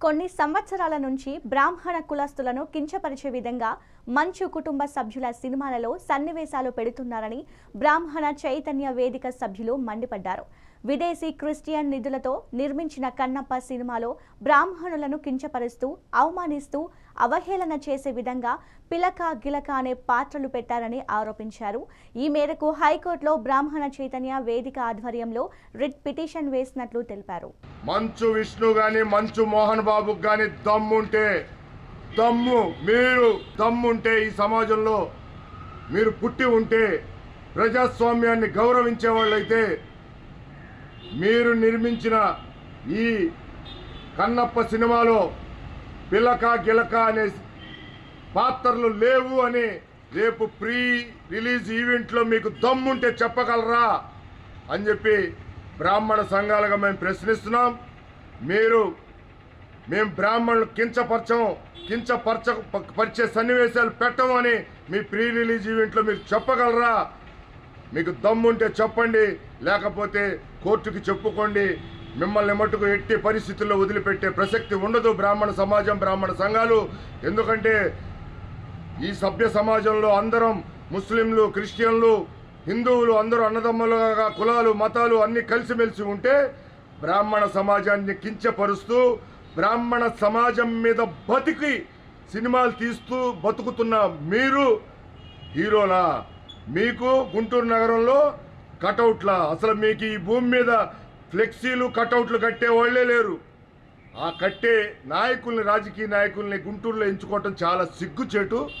కొన్ని సంవత్సరాల నుంచి బ్రాహ్మణ కులస్తులను కించపరిచే విధంగా మంచు కుటుంబ సభ్యుల సినిమాలలో సన్నివేశాలు పెడుతున్నారని బ్రాహ్మణ చైతన్య వేదిక సభ్యులు మండిపడ్డారు. విదేశీ క్రిస్టియన్ నిధులతో నిర్మించిన కన్నప్ప సినిమాలో బ్రాహ్మణులను కించపరుస్తూ అవమానిస్తూ అవహేళన చేసే విధంగా పిలక గిలక అనే పాత్రలు పెట్టారని ఆరోపించారు. ఈ మేరకు హైకోర్టులో బ్రాహ్మణ చైతన్య వేదిక ఆధ్వర్యంలో రిట్ పిటిషన్ వేసినట్లు తెలిపారు. మంచు విష్ణు గాని మంచు మోహన్ బాబు గాని దమ్ముంటే దమ్ము మీరు దమ్ముంటే ఈ సమాజంలో మీరు పుట్టి ఉంటే ప్రజాస్వామ్యాన్ని గౌరవించే వాళ్ళైతే మీరు నిర్మించిన ఈ కన్నప్ప సినిమాలో పిలక గిలక అనే పాత్రలు లేవు అని రేపు ప్రీ రిలీజ్ ఈవెంట్లో మీకు దమ్ముంటే చెప్పగలరా అని చెప్పి బ్రాహ్మణ సంఘాలుగా మేము ప్రశ్నిస్తున్నాం. మీరు మేము బ్రాహ్మణులు కించపరచం కించపరచ పరిచే సన్నివేశాలు పెట్టమని మీ ప్రీ రిలీజ్ ఈవెంట్లో మీరు చెప్పగలరా? మీకు దమ్ముంటే చెప్పండి లేకపోతే కోర్టుకి చెప్పుకోండి. మిమ్మల్ని మట్టుకు ఎట్టి పరిస్థితుల్లో వదిలిపెట్టే ప్రసక్తి ఉండదు బ్రాహ్మణ సమాజం బ్రాహ్మణ సంఘాలు. ఎందుకంటే ఈ సభ్య సమాజంలో అందరం ముస్లింలు క్రిస్టియన్లు హిందువులు అందరూ అన్నదమ్ములుగా కులాలు మతాలు అన్ని కలిసిమెలిసి ఉంటే బ్రాహ్మణ సమాజాన్ని కించపరుస్తూ బ్రాహ్మణ సమాజం మీద బతికి సినిమాలు తీస్తూ బతుకుతున్న మీరు హీరోలా. మీకు గుంటూరు నగరంలో కటౌట్ల. అసలు మీకు ఈ భూమి మీద ఫ్లెక్సీలు కటౌట్లు కట్టే వాళ్ళే లేరు. ఆ కట్టే నాయకుల్ని రాజకీయ నాయకుల్ని గుంటూరులో ఎంచుకోవటం చాలా సిగ్గుచేటు.